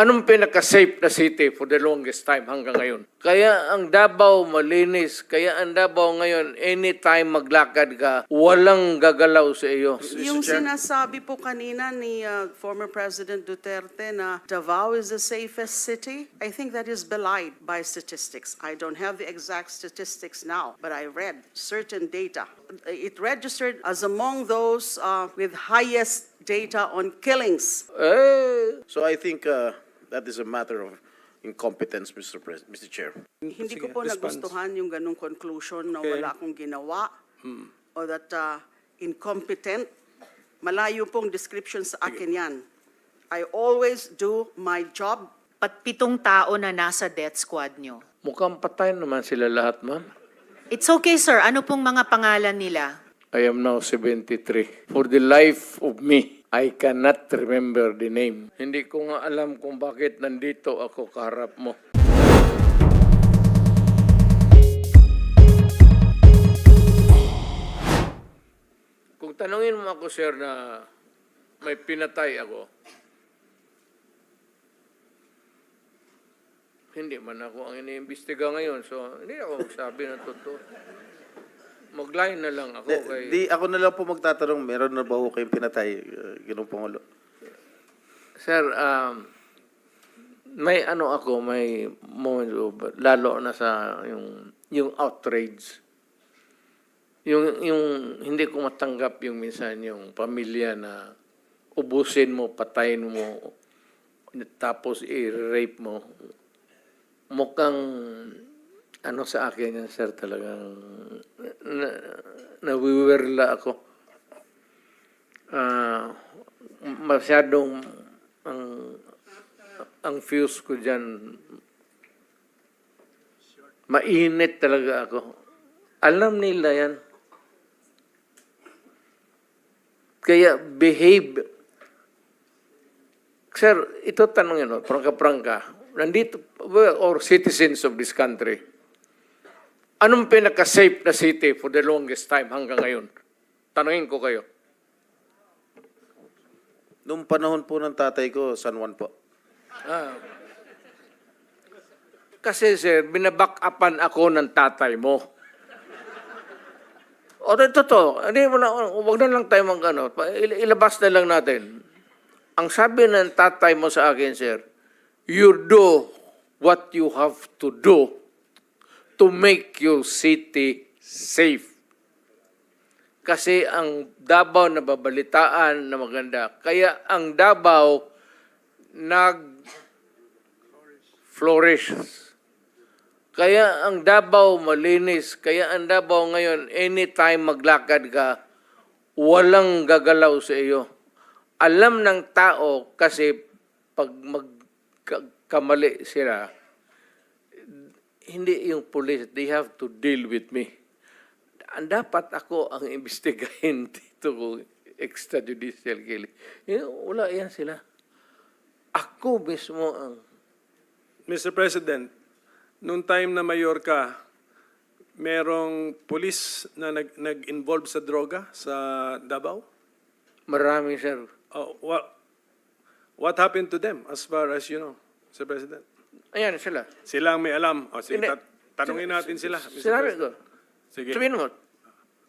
Anong pinaka-safe na city for the longest time hanggang ngayon? Kaya ang Davao malinis, kaya ang Davao ngayon, anytime maglakad ka, walang gagalaw sa iyo. Yung sinasabi po kanina ni uh, former President Duterte na Davao is the safest city, I think that is belied by statistics. I don't have the exact statistics now, but I read certain data. It registered as among those uh, with highest data on killings. Eh, So I think uh, that is a matter of incompetence, Mr. Pres- Mr. Chair. Hindi ko po nagustuhan yung ganong conclusion na Okay. wala akong ginawa o that uh, incompetent. Malayo pong description sa akin yan. I always do my job Pat pitong tao na nasa death squad nyo. mukhang patay naman sila lahat, ma'am. It's okay, sir. Ano pong mga pangalan nila? I am now 73. For the life of me, I cannot remember the name. Hindi ko nga alam kung bakit nandito ako kaharap mo. Kung tanungin mo ako, sir, na may pinatay ako, hindi man ako ang iniimbestiga ngayon, so hindi ako magsabi ng totoo. Mag-line na lang ako Di, kay... di ako na lang po magtatanong, meron na ba ho kayong pinatay, uh, Ginoong Pangulo? Sir, um, may ano ako, may moment of, lalo na sa yung, yung outrage. Yung, yung hindi ko matanggap yung minsan yung pamilya na ubusin mo, patayin mo, tapos i-rape mo. Mukhang ano sa akin yan, sir, talagang na, nawiwirla ako. Ah, masyadong ang ang fuse ko diyan mainit talaga ako. Alam nila yan. Kaya behave. Sir, ito tanong yun, prangka-prangka. Nandito, or citizens of this country, anong pinaka-safe na city for the longest time hanggang ngayon? Tanungin ko kayo. Noong panahon po ng tatay ko, San Juan po. Ah. Kasi sir, binaback upan ako ng tatay mo. O, ito to. Hindi mo na, huwag na lang tayo mag ano, ilabas na lang natin. Ang sabi ng tatay mo sa akin, sir, you do what you have to do to make your city safe. Kasi ang Davao na babalitaan na maganda. Kaya ang Davao nag flourish. Kaya ang Davao malinis. Kaya ang Davao ngayon, anytime maglakad ka, walang gagalaw sa iyo. Alam ng tao kasi pag magkamali sila, hindi yung police, they have to deal with me. Ang dapat ako ang imbestigahin dito kung extrajudicial killing. Eh, wala yan sila. Ako mismo ang Mr. President, noong time na mayor ka, merong police na nag, nag-involve sa droga sa Davao? marami, sir. Oh, what, what happened to them as far as you know, Mr. President? Ayan sila. Sila ang may alam. O, sige, Hindi. tat- tanungin natin sila. Mr. Sinabi ko. President. Sige. Sabihin mo,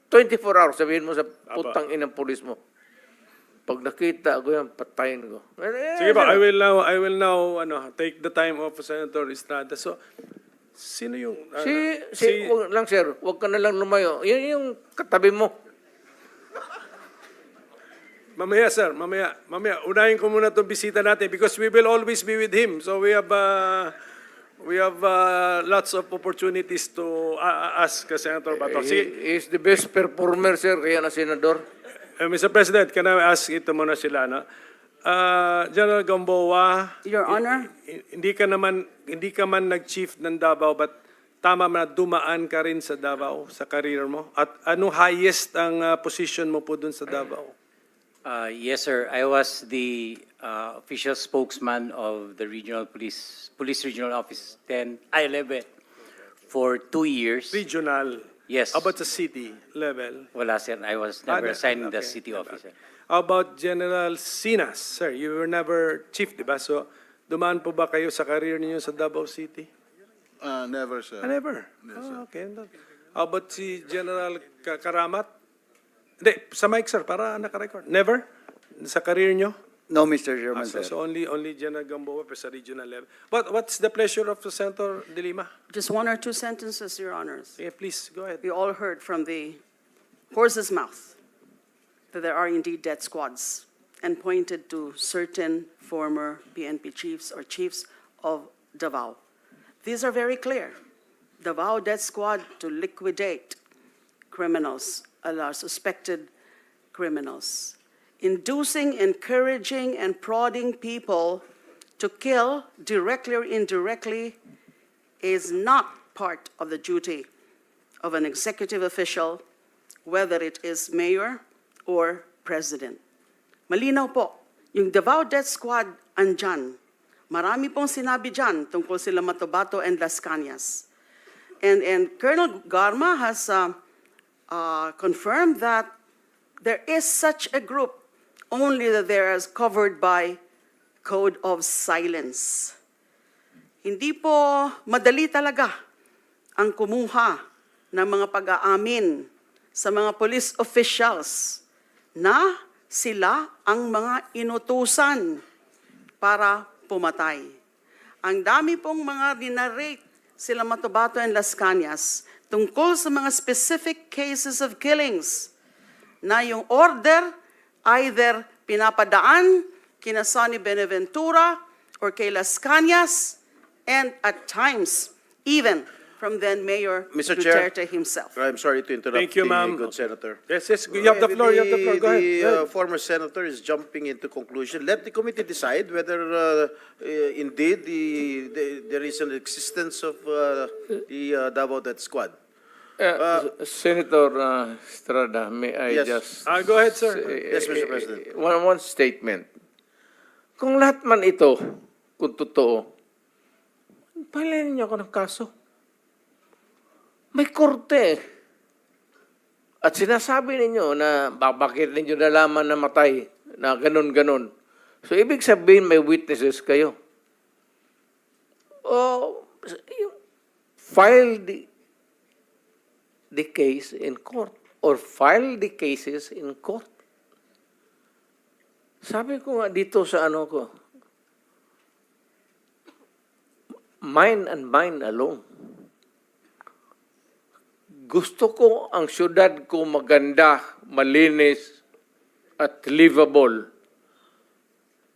24 hours, sabihin mo sa putang inang pulis mo. Pag nakita ko yan, patayin ko. Eh, Sige ba. I will now, I will now ano, take the time of Senator Estrada. So, sino yung... ah, Si, si, wag lang sir, wag ka na lang lumayo. Yan yung katabi mo. Mamaya, sir, mamaya, mamaya, unahin ko muna itong bisita natin because we will always be with him. So we have, uh, we have uh, lots of opportunities to uh, ask uh, Senator Bato. He, is the best performer, sir, kaya na senador. uh, Mr. President, can I ask ito muna sila, no? Uh, General Gamboa, Your Honor. hi- hindi ka naman, hindi ka man nag-chief ng Davao, but tama na dumaan ka rin sa Davao, sa career mo? At anong highest ang uh, position mo po dun sa Davao? Uh, Yes, sir. I was the uh, official spokesman of the regional police, Police Regional Office 10, I 11, for two years. Regional? Yes. How about sa city level? Wala, sir. I was Ah, never the- assigned the okay. city officer. How about General Sinas? Sir, you were never chief, di ba? So, Dumaan po ba kayo sa career ninyo sa Davao City? Uh, never, sir. Ah, never. Ah, okay. How about si General Ka- Karamat? Hindi, sa mic, sir, para naka-record. Never? Sa career nyo? No, Mr. Ah, Chairman, so, sir. so only only General Gamboa pa sa regional level. What what's the pleasure of the Senator De Lima? Just one or two sentences, Your Honors. Yeah, please go ahead. We all heard from the horse's mouth that there are indeed death squads and pointed to certain former PNP chiefs or chiefs of Davao. These are very clear. Davao Death Squad to liquidate criminals, uh, suspected criminals, inducing, encouraging, and prodding people to kill directly or indirectly is not part of the duty of an executive official, whether it is mayor or president. Malinaw po, yung Davao Death Squad andyan. Marami pong sinabi dyan tungkol sila Matobato and Las Cañas. And, and Colonel Garma has uh, uh, confirmed that there is such a group, only that they are covered by code of silence. Hindi po madali talaga ang kumuha ng mga pag-aamin sa mga police officials na sila ang mga inutusan para pumatay. Ang dami pong mga dinarate sila Matobato and Las Cañas tungkol sa mga specific cases of killings na yung order either pinapadaan kina Sonny Benaventura or kay Las Cañas and at times even from then Mayor Mr. Chair. Duterte himself. I'm sorry to interrupt Thank you, the ma'am. good senator. Yes, yes, you have the floor, you have the floor. Go ahead. The, Go uh, ahead. former senator is jumping into conclusion. Let the committee decide whether uh, uh, indeed the, the, there is an existence of uh, the uh, Davao Death Squad. Uh, Senator uh, Estrada, may I Yes. just... Ah, go ahead, sir. Yes, Mr. President. Eh, One, one statement. Kung lahat man ito, kung totoo, palayan niyo ako ng kaso. May korte. eh. At sinasabi ninyo na ba- bakit ninyo nalaman na matay, na ganun-ganun. So, ibig sabihin may witnesses kayo. O, yung- file the, the case in court or file the cases in court. Sabi ko nga dito sa ano ko, mine and mine alone. Gusto ko ang syudad ko maganda, malinis, at livable.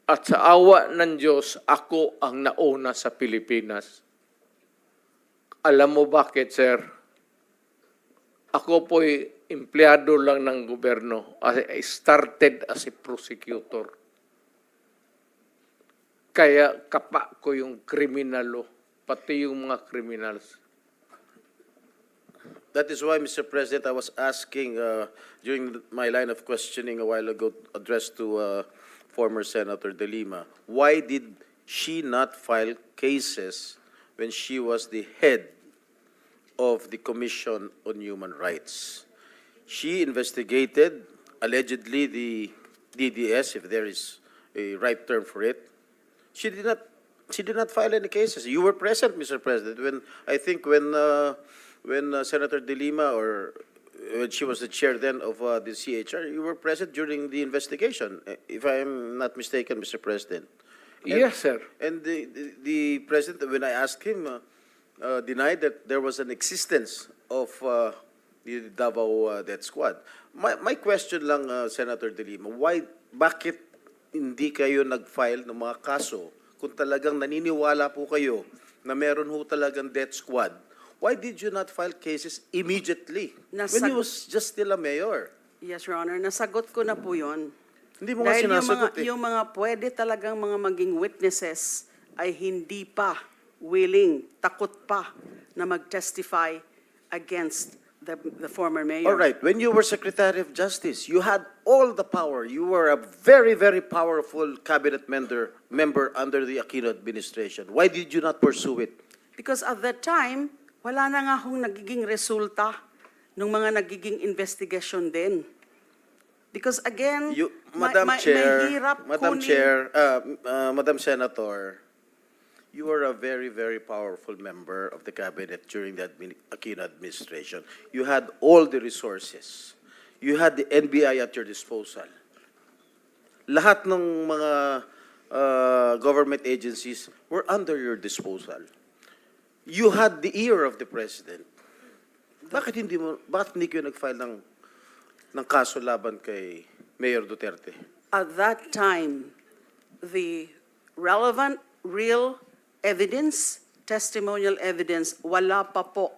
At sa awa ng Diyos, ako ang nauna sa Pilipinas. Alam mo bakit, sir? Ako po'y empleyado lang ng gobyerno. I started as a prosecutor. Kaya kapa ko yung kriminalo, pati yung mga criminals. That is why, Mr. President, I was asking uh, during my line of questioning a while ago, addressed to uh, former Senator De Lima, why did she not file cases when she was the head of the Commission on Human Rights? She investigated allegedly the DDS, if there is a right term for it. She did not. She did not file any cases. You were present, Mr. President, when I think when uh, when uh, Senator De Lima or when she was the chair then of uh, the CHR, you were present during the investigation, if I am not mistaken, Mr. President. And- Yes, sir. And the, the, the president, when I asked him, uh, uh, denied that there was an existence of uh, the Davao uh, Death Squad. My, my question lang, uh, Senator De Lima, why, bakit hindi kayo nag-file ng mga kaso kung talagang naniniwala po kayo na meron ho talagang death squad? Why did you not file cases immediately when he Nasag- was just still a mayor? Yes, Your Honor, nasagot ko na po yun. Hindi mo nga Dahil yung mga, sinasagot eh. yung mga pwede talagang mga maging witnesses ay hindi pa willing, takot pa na mag-testify against the, the former mayor. All right, when you were Secretary of Justice, you had all the power. You were a very, very powerful cabinet member, member under the Aquino administration. Why did you not pursue it? Because at that time, wala na nga hong nagiging resulta ng mga nagiging investigation din. Because again, You, ma- Madam ma- Chair, mahirap Madam kunin- Chair, uh, uh, Madam Senator, you were a very, very powerful member of the cabinet during the Aquino administration. You had all the resources. You had the NBI at your disposal. Lahat ng mga uh, government agencies were under your disposal. You had the ear of the president. Bakit hindi mo, bakit hindi kayo nag-file ng, ng kaso laban kay Mayor Duterte? At that time, the relevant, real evidence, testimonial evidence, wala pa po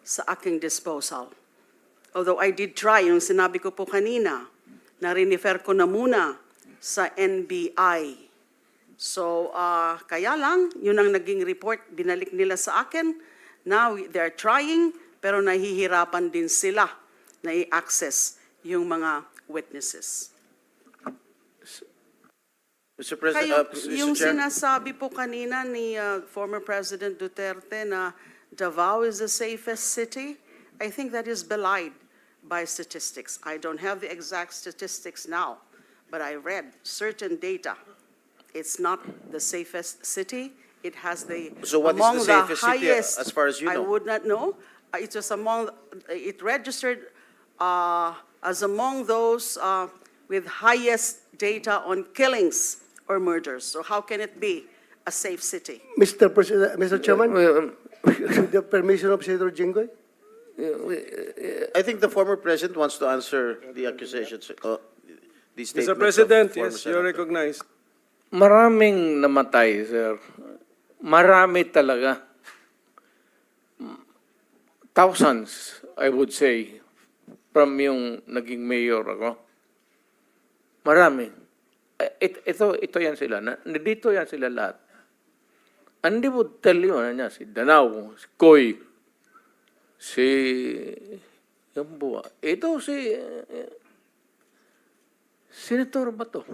sa aking disposal. Although I did try, yung sinabi ko po kanina, na rinifer ko na muna sa NBI. So, ah, kaya lang, yun ang naging report, binalik nila sa akin. Now, they're trying, pero nahihirapan din sila na i-access yung mga witnesses. Mr. President, Kayo, uh, Mr. yung Chair? sinasabi po kanina ni uh, former President Duterte na Davao is the safest city, I think that is belied by statistics. I don't have the exact statistics now, but I read certain data. It's not the safest city. It has the, So what is among the the safest city, uh, highest. as far as you know? I would not know. Uh, It was among, it registered uh, as among those uh, with highest data on killings or murders. So how can it be a safe city? Mr. President, Mr. Chairman, Well, with the permission of Senator Jinggoy? I think the former president wants to answer the accusations, uh, these statements Mr. of President, former yes, you're senator. recognized. Maraming namatay, sir. Marami talaga. Thousands, I would say, from yung naging mayor ako. Marami. Eh, It, ito, ito yan sila. Na, dito yan sila lahat. And they would tell you, ano niya, si Danao, si Koy, si... Yung buwa. Ito si... Senator ba to?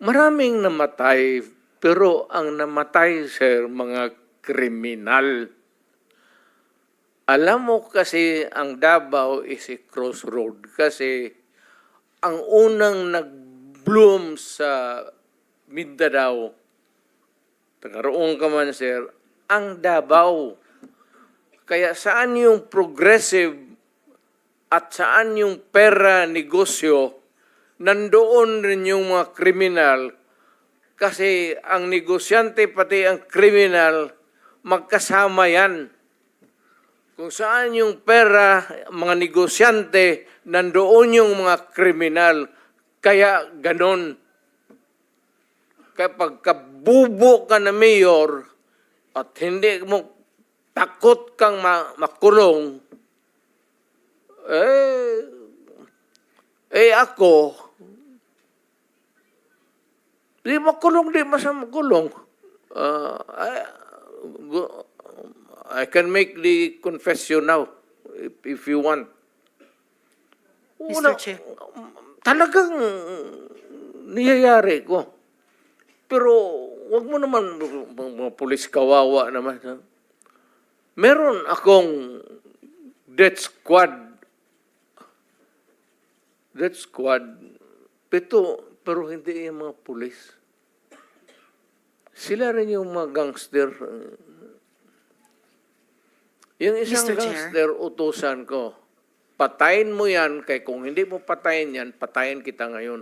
Maraming namatay, pero ang namatay, sir, mga kriminal. Alam mo kasi ang Davao is a crossroad kasi ang unang nag-bloom sa Mindanao, tagaroon ka man, sir, ang Davao. Kaya saan yung progressive at saan yung pera negosyo, nandoon rin yung mga kriminal kasi ang negosyante pati ang kriminal magkasama yan. Kung saan yung pera, mga negosyante, nandoon yung mga kriminal. Kaya ganon. Kapag kabubo ka na mayor at hindi mo takot kang ma- makulong, eh, eh ako, di makulong, di masama kulong. Uh, I, I can make the confession now, if, if you want. Mr. Chair. Talagang niyayari ko. Pero wag mo naman, mga, pulis kawawa naman. ha? Meron akong death squad. Death squad. Pito, pero hindi yung mga pulis. Sila rin yung mga gangster. Yung isang Mr. Gangster, utusan ko. Patayin mo yan, kay kung hindi mo patayin yan, patayin kita ngayon.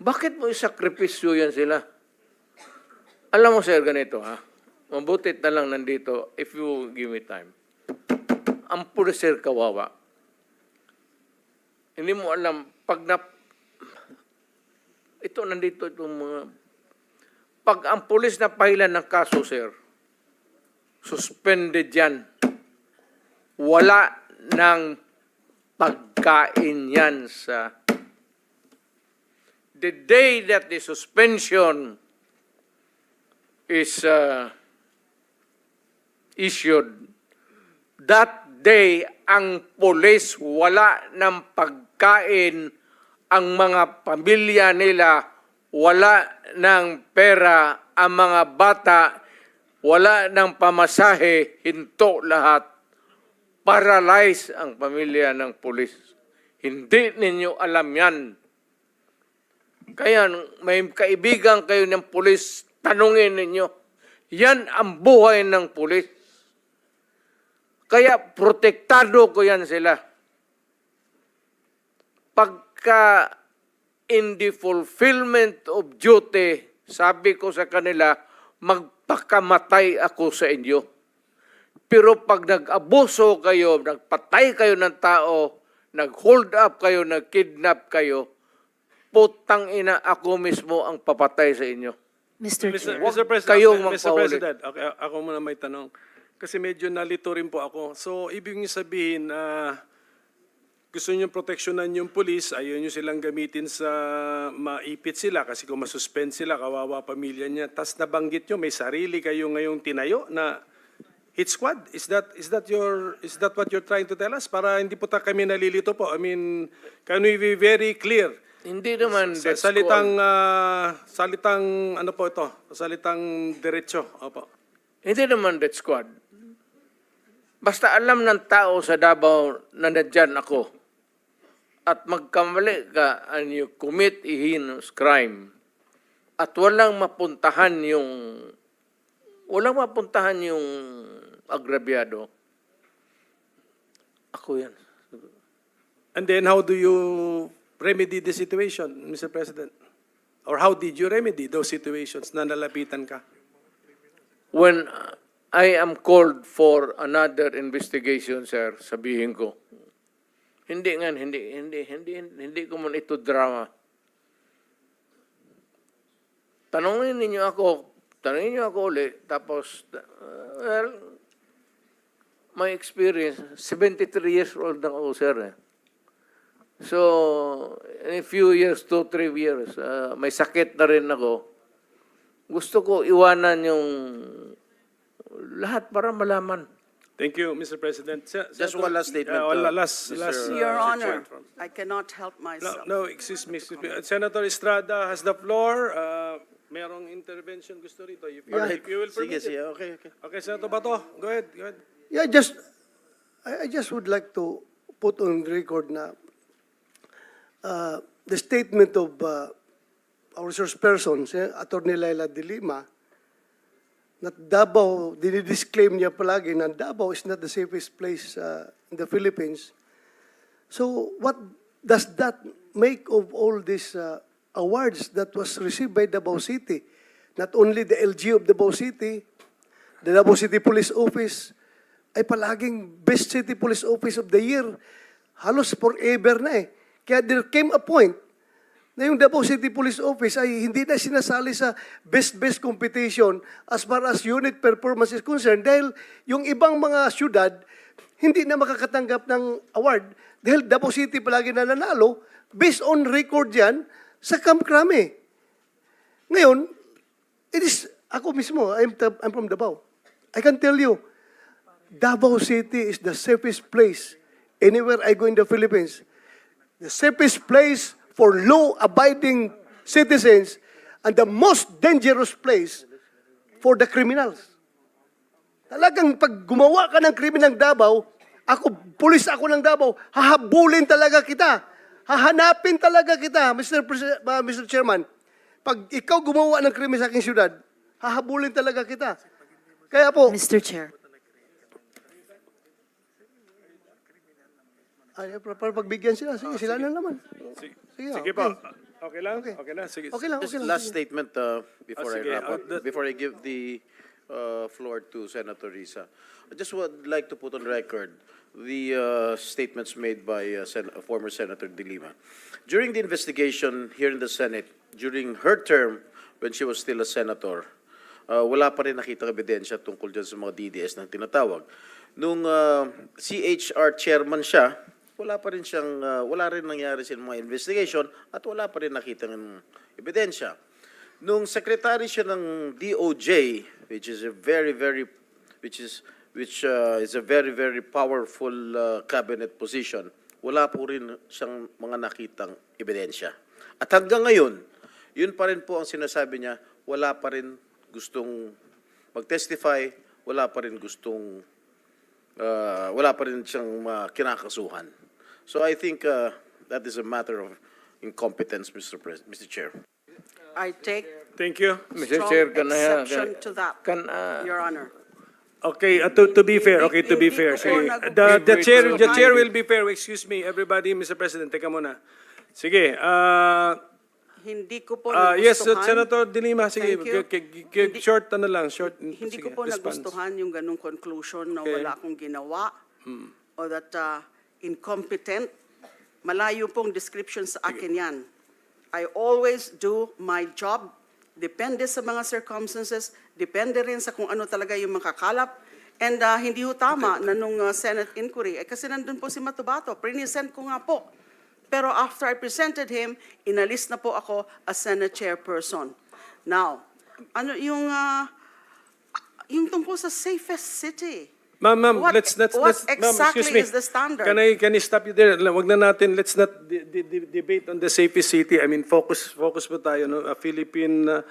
Bakit mo isakripisyo yan sila? Alam mo, sir, ganito, ha? Mabutit na lang nandito, if you give me time. Ang pulis, sir, kawawa. Hindi mo alam, pag na... Ito, nandito itong mga... Pag ang pulis na pahilan ng kaso, sir, suspended yan. Wala ng pagkain yan sa... The day that the suspension is uh, issued, that day ang polis wala ng pagkain. Ang mga pamilya nila, wala ng pera. Ang mga bata, wala ng pamasahe, hinto lahat. Paralyze ang pamilya ng polis. Hindi ninyo alam yan. Kaya may kaibigan kayo ng pulis, tanungin ninyo. Yan ang buhay ng pulis. Kaya protektado ko yan sila. Pagka in the fulfillment of duty, sabi ko sa kanila, magpakamatay ako sa inyo. Pero pag nag-abuso kayo, nagpatay kayo ng tao, nag-hold up kayo, nag-kidnap kayo, putang ina ako mismo ang papatay sa inyo. Mr. Mr. Chair. Mr. President, kayong Mr. President, okay, ako muna may tanong. Kasi medyo nalito rin po ako. So, ibig niyo sabihin, na gusto niyo proteksyonan yung polis, ayaw niyo silang gamitin sa maipit sila kasi kung masuspend sila, kawawa pamilya niya. Tapos nabanggit niyo, may sarili kayo ngayong tinayo na hit squad. Is that is that your is that what you're trying to tell us? Para hindi po ta kami nalilito po. I mean, can we be very clear? Hindi naman Sa, that's salitang ah, salitang ano po ito? Salitang diretso. Opo. Hindi naman death squad. Basta alam ng tao sa Davao na nandyan ako at magkamali ka and you commit a heinous crime at walang mapuntahan yung walang mapuntahan yung agrabyado. Ako yan. And then how do you remedy the situation, Mr. President? Or how did you remedy those situations na nalapitan ka? When I am called for another investigation, sir, sabihin ko, hindi nga, hindi, hindi, hindi, hindi ko man ito drama. Tanungin ninyo ako, tanungin niyo ako ulit, tapos, uh, well, my experience, 73 years old na ako, sir. Eh. So, in a few years, two, three years, uh, may sakit na rin ako. Gusto ko iwanan yung lahat para malaman. Thank you, Mr. President. Se- Just one last statement, Uh, one uh, last, Mr. last. Uh, Your. Honor. I cannot help No, myself. no, excuse me, excuse me. Senator Estrada has the floor. Uh, merong intervention gusto rito. If you, Alright. if you will Sige, permit sige. it. Okay, okay. Okay, Senator Bato, go ahead, go ahead. Yeah, just, I, I just would like to put on record na uh, the statement of uh, our resource persons, eh, Attorney Laila de Lima, na Davao, dinidisclaim niya palagi na Davao is not the safest place uh, in the Philippines. So what does that make of all these uh, awards that was received by Davao City? Not only the LG of Davao City, the Davao City Police Office ay palaging Best City Police Office of the Year. Halos forever na eh. Kaya there came a point na yung Davao City Police Office ay hindi na sinasali sa best-best competition as far as unit performance is concerned dahil yung ibang mga syudad hindi na makakatanggap ng award dahil Davao City palagi na nanalo based on record yan sa Camp Crame. Ngayon, it is, ako mismo, I'm, I'm from Davao. I can tell you, Davao City is the safest place anywhere I go in the Philippines. The safest place for law-abiding citizens and the most dangerous place for the criminals. Talagang pag gumawa ka ng krimen ng Davao, ako, pulis ako ng Davao, hahabulin talaga kita. Hahanapin talaga kita, Mr. Presi- uh, Mr. Chairman. Pag ikaw gumawa ng krimen sa aking syudad, hahabulin talaga kita. Kaya po, Mr. Chair. Ay, para, para pagbigyan sila, sige, sila na naman. Sige, Sige, sige okay. po. Okay lang? Okay. Okay na, sige. Okay lang, Just okay lang. last sige. statement uh, before Ah, I sige. wrap Uh, up, that- before I give the uh, floor to Senator Risa. I just would like to put on record the uh, statements made by uh, Sen- uh, former Senator De Lima. During the investigation here in the Senate, during her term, when she was still a senator, uh, wala pa rin nakita ebidensya tungkol dyan sa mga DDS na tinatawag. Nung uh, CHR chairman siya, wala pa rin siyang, uh, wala rin nangyari sa mga investigation at wala pa rin nakita ng ebidensya. Nung secretary siya ng DOJ, which is a very, very, which is, which uh, is a very, very powerful uh, cabinet position, wala po rin siyang mga nakitang ebidensya. At hanggang ngayon, yun pa rin po ang sinasabi niya, wala pa rin gustong mag-testify, wala pa rin gustong, uh, wala pa rin siyang uh, kinakasuhan. So I think uh, that is a matter of incompetence, Mr. Pres, Mr. Chair. I take Thank you. Mr. strong Chair, can I, exception to that, can, uh, Your Honor. Okay, uh, to, to be fair, okay, to be fair. Sige. The, the chair, the chair will be fair. Excuse me, everybody, Mr. President, teka muna. Sige, uh, Hindi ko po uh, yes, nagustuhan. Senator De Lima, sige, Thank you. k- k- k- Hindi- short ano lang, short, Hindi sige, ko po response. nagustuhan yung ganong conclusion na Okay. Hmm. wala akong ginawa o that uh, incompetent. Malayo pong description sa akin yan. I always do my job. Depende sa mga circumstances, depende rin sa kung ano talaga yung makakalap. And uh, hindi ho tama na nung uh, Senate inquiry, eh, kasi nandun po si Matubato, present ko nga po. Pero after I presented him, inalis na po ako as Senate chairperson. Now, ano yung uh, yung tungkol sa safest city. Ma'am, ma'am, What- let's, let's, what let's, ma'am, excuse exactly me. is the standard? Can I, can I stop you there? Wag na natin, let's not de- de- de- debate on the safest city. I mean, focus, focus po tayo, no? A Philippine uh,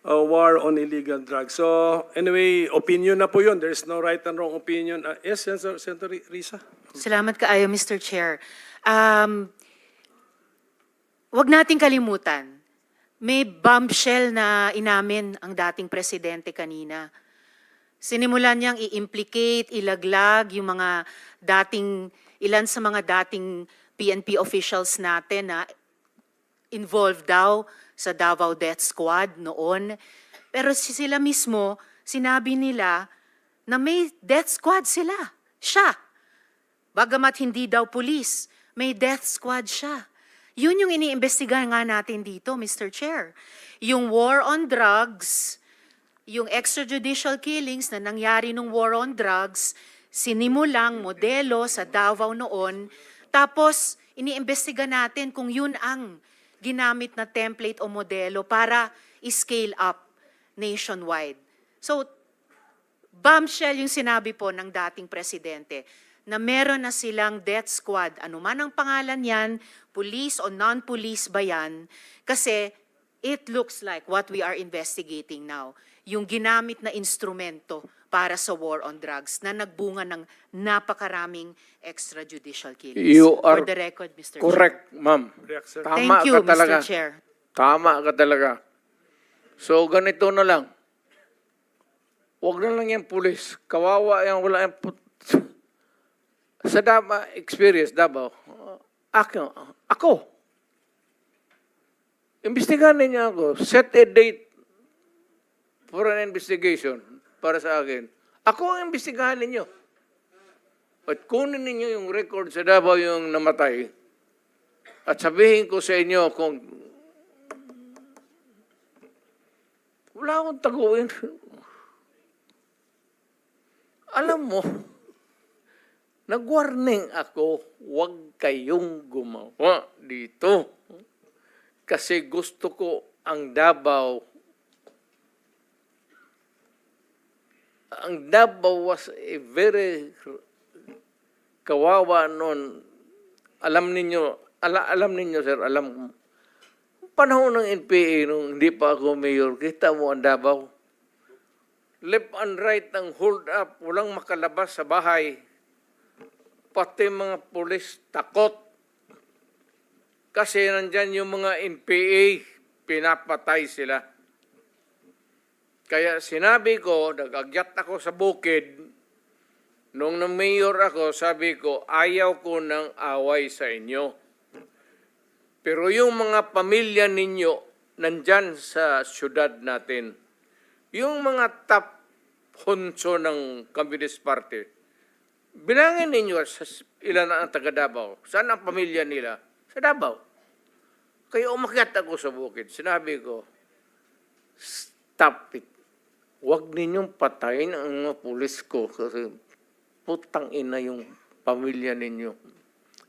uh, war on illegal drugs. So, anyway, opinion na po yun. There's no right and wrong opinion. Uh, yes, Senator, Senator Risa? Salamat kaayo, Mr. Chair. Um, wag nating kalimutan, may bombshell na inamin ang dating presidente kanina. Sinimulan niyang i-implicate, ilaglag yung mga dating, ilan sa mga dating PNP officials natin na involved daw sa Davao Death Squad noon. Pero si- sila mismo, sinabi nila na may death squad sila. Siya. Bagamat hindi daw pulis, may death squad siya. Yun yung iniimbestigahan nga natin dito, Mr. Chair. Yung war on drugs, yung extrajudicial killings na nangyari nung war on drugs, sinimulang modelo sa Davao noon, tapos iniimbestiga natin kung yun ang ginamit na template o modelo para i-scale up nationwide. So, bombshell yung sinabi po ng dating presidente na meron na silang death squad, anuman ang pangalan yan, police o non-police ba yan, kasi it looks like what we are investigating now, yung ginamit na instrumento para sa war on drugs na nagbunga ng napakaraming extrajudicial killings. You are For the record, Mr. Chair. correct, ma'am. Tama Thank you, ka talaga. Mr. Chair. Tama ka talaga. So, ganito na lang. Huwag na lang yung pulis. Kawawa yan, wala yung put... Sa Dama experience, Davao, uh, ako, ako, imbestigahan ninyo ako, set a date for an investigation para sa akin. Ako ang imbestigahan ninyo. At kunin ninyo yung record sa Davao yung namatay. At sabihin ko sa inyo kung wala akong taguin. Alam mo, nag-warning ako, huwag kayong gumawa dito. Kasi gusto ko ang Davao ang Davao was a very kawawa noon. Alam ninyo, ala, alam ninyo sir, alam panahon ng NPA nung hindi pa ako mayor, kita mo ang Davao. Left and right ang hold up, walang makalabas sa bahay. Pati mga pulis takot. Kasi nandyan yung mga NPA, pinapatay sila. Kaya sinabi ko, nagagyat ako sa bukid, nung na mayor ako, sabi ko, ayaw ko ng away sa inyo. Pero yung mga pamilya ninyo, nandyan sa syudad natin, yung mga top honso ng Communist Party, bilangin ninyo ilan ang taga Davao. Saan ang pamilya nila? Sa Davao. Kaya umakyat ako sa bukid. Sinabi ko, stop it. Huwag ninyong patayin ang mga pulis ko kasi putang ina yung pamilya ninyo.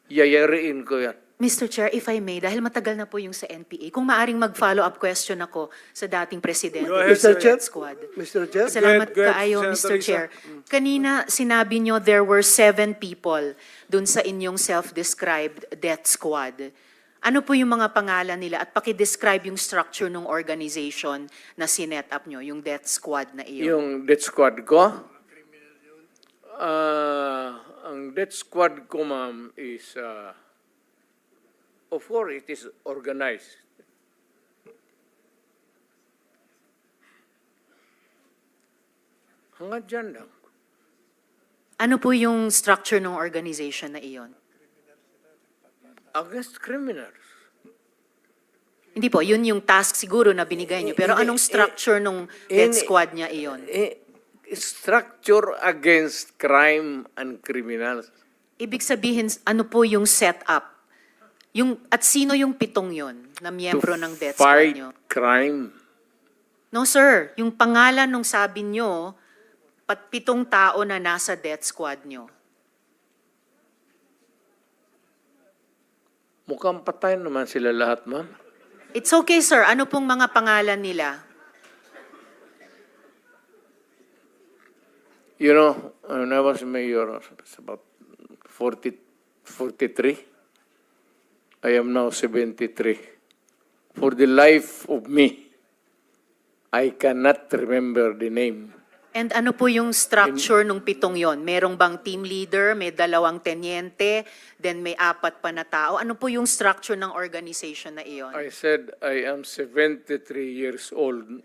Yayariin ko yan. Mr. Chair, if I may, dahil matagal na po yung sa NPA, kung maaring mag-follow up question ako sa dating presidente ahead, Mr. Chair, Death Squad. Mr. Chair, Salamat Go ahead, go ahead, kaayo, Senator Mr. Chair. Kanina, sinabi nyo there were seven people dun sa inyong self-described death squad. Ano po yung mga pangalan nila at paki-describe yung structure ng organization na sinet up nyo, yung death squad na iyon? Yung death squad ko, ah, ang death squad ko, ma'am, is ah, of course, it is organized. Hanggang dyan lang. Ano po yung structure ng organization na iyon? Against criminals. Hindi po, yun yung task siguro na binigay niyo. Pero anong structure nung death squad niya iyon? Eh, structure against crime and criminals. Ibig sabihin, ano po yung setup? Yung, at sino yung pitong yon na miyembro ng death squad fight niyo? crime. No sir, yung pangalan nung sabi niyo, pat pitong tao na nasa death squad niyo. Mukhang patay naman sila lahat, ma'am. It's okay sir, ano pong mga pangalan nila? You know, when I was mayor, it's about 40, 43. I am now 73. For the life of me, I cannot remember the name. And ano po yung structure nung pitong yon? Merong bang team leader, may dalawang tenyente, then may apat pa na tao? Ano po yung structure ng organization na iyon? I said I am 73 years old.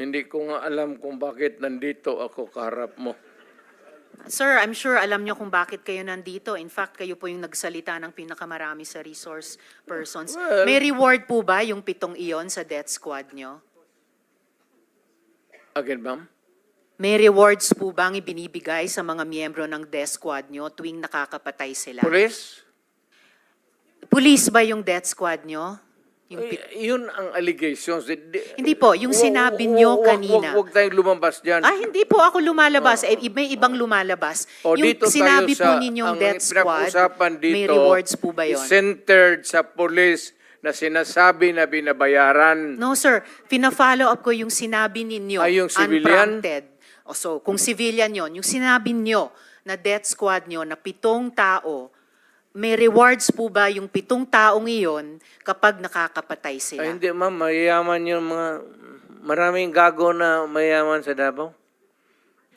Hindi ko nga alam kung bakit nandito ako kaharap mo. Sir, I'm sure alam niyo kung bakit kayo nandito. In fact, kayo po yung nagsalita ng pinakamarami sa resource persons. Well- May reward po ba yung pitong iyon sa death squad niyo? Again, ma'am? May rewards po bang ibinibigay sa mga miyembro ng death squad nyo tuwing nakakapatay sila? Police? Police ba yung death squad nyo? Yung pit- Eh, yun ang allegations. Hindi po, yung sinabi nyo kanina. Huwag tayong lumabas dyan. Ah, hindi po ako lumalabas. Eh, may ibang lumalabas. O yung dito sinabi tayo sa, po ninyong ang death squad, pinag-usapan dito may rewards po ba is yon? centered sa police na sinasabi na binabayaran. No, sir. Pina-follow up ko yung sinabi ninyo. Ay, yung civilian? Unprompted. O, so, kung civilian yon, yung sinabi nyo na death squad nyo na pitong tao, may rewards po ba yung pitong taong iyon kapag nakakapatay sila? Ay, hindi ma'am, mayayaman yung mga, maraming gago na mayayaman sa Davao.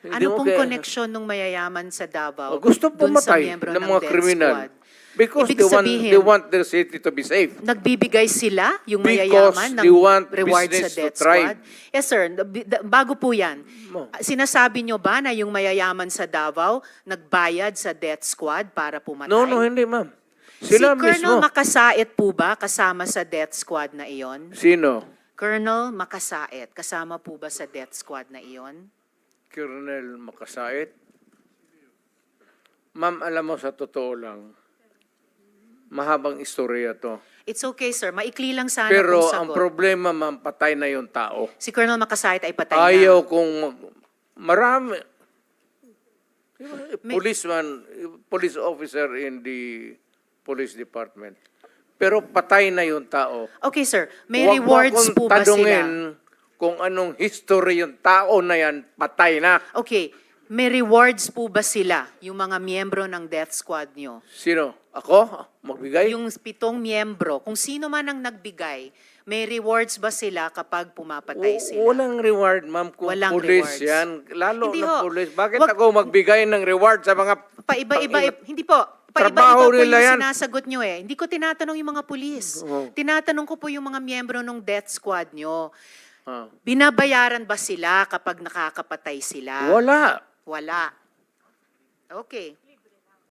Hindi Ano mo pong kaya- koneksyon ng mayayaman sa Davao? O, gusto dun sa pumatay miyembro ng ng mga death kriminal. squad? Because Ibig they want, sabihin- they want their city to be safe. Nagbibigay sila, yung Because mayayaman, ng they want reward sa business to death thrive. squad? Yes, sir. Bago po yan, sinasabi nyo ba na yung mayayaman sa Davao nagbayad sa death squad para pumatay? No, no, hindi ma'am. Sila si Colonel mismo. Makasait po ba kasama sa death squad na iyon? Sino? Colonel Makasait, kasama po ba sa death squad na iyon? Colonel Makasait. Ma'am, alam mo sa totoo lang, mahabang istorya to. It's okay, sir. Maikli lang sana Pero kung ang sagot. problema, ma'am, patay na yung tao. si Colonel Makasait ay patay na. Ayaw kung mag- marami. May- Policeman, police officer in the police department. Pero patay na yung tao. Okay, sir. May Huwag rewards po ba sila? kung anong history yung tao na yan, patay na. Okay. May rewards po ba sila, yung mga miyembro ng death squad nyo? Sino? Ako? Magbigay? Yung pitong miyembro, kung sino man ang nagbigay, may rewards ba sila kapag pumapatay W- sila? Walang reward, ma'am, kung Walang police rewards. yan. Lalo Hindi na ho. police. Bakit Wag- ako magbigay ng reward sa mga... Paiba-iba, Pang- hindi po. Trabaho Paiba-iba po nila yung yan. sinasagot nyo eh. Hindi ko tinatanong yung mga pulis. Oo. Tinatanong ko po yung mga miyembro ng death squad nyo. Ah. Binabayaran ba sila kapag nakakapatay sila? Wala. Wala. Okay.